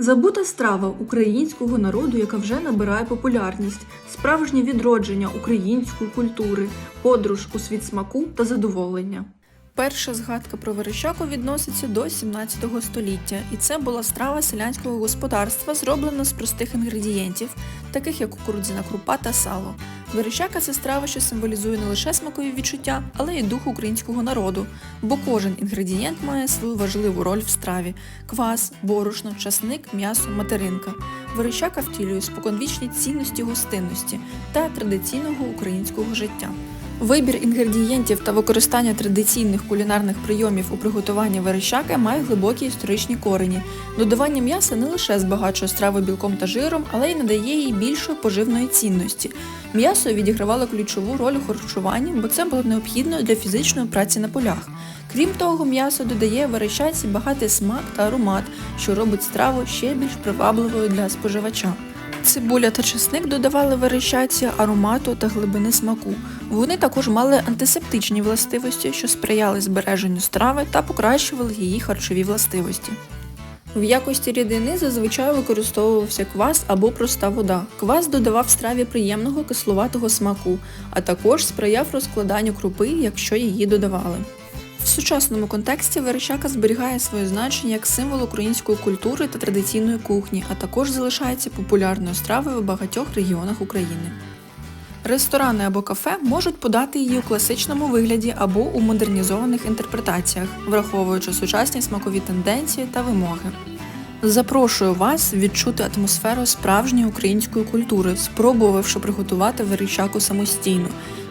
Забута страва українського народу, яка вже набирає популярність, справжнє відродження української культури, подорож у світ смаку та задоволення. Перша згадка про верещаку відноситься до 17 століття, і це була страва селянського господарства, зроблена з простих інгредієнтів, таких як кукурудзяна крупа та сало. Верещака це страва, що символізує не лише смакові відчуття, але й дух українського народу, бо кожен інгредієнт має свою важливу роль в страві: квас, борошно, часник, м'ясо, материнка. Верещака втілює споконвічні цінності гостинності та традиційного українського життя. Вибір інгредієнтів та використання традиційних кулінарних прийомів у приготуванні верещаки має глибокі історичні корені. Додавання м'яса не лише збагачує страву білком та жиром, але й надає їй більшої поживної цінності. М'ясо відігравало ключову роль у харчуванні, бо це було необхідно для фізичної праці на полях. Крім того, м'ясо додає верещаці багатий смак та аромат, що робить страву ще більш привабливою для споживача. Цибуля та чесник додавали верещаці аромату та глибини смаку. Вони також мали антисептичні властивості, що сприяли збереженню страви та покращували її харчові властивості. В якості рідини зазвичай використовувався квас або проста вода. Квас додавав страві приємного кисловатого смаку, а також сприяв розкладанню крупи, якщо її додавали. В сучасному контексті верещака зберігає своє значення як символ української культури та традиційної кухні, а також залишається популярною стравою в багатьох регіонах України. Ресторани або кафе можуть подати її у класичному вигляді або у модернізованих інтерпретаціях, враховуючи сучасні смакові тенденції та вимоги. Запрошую вас відчути атмосферу справжньої української культури, спробувавши приготувати верещаку самостійно.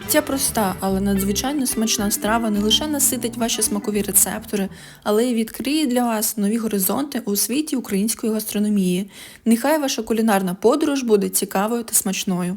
Ця проста, але надзвичайно смачна страва не лише наситить ваші смакові рецептори, але й відкриє для вас нові горизонти у світі української гастрономії. Нехай ваша кулінарна подорож буде цікавою та смачною.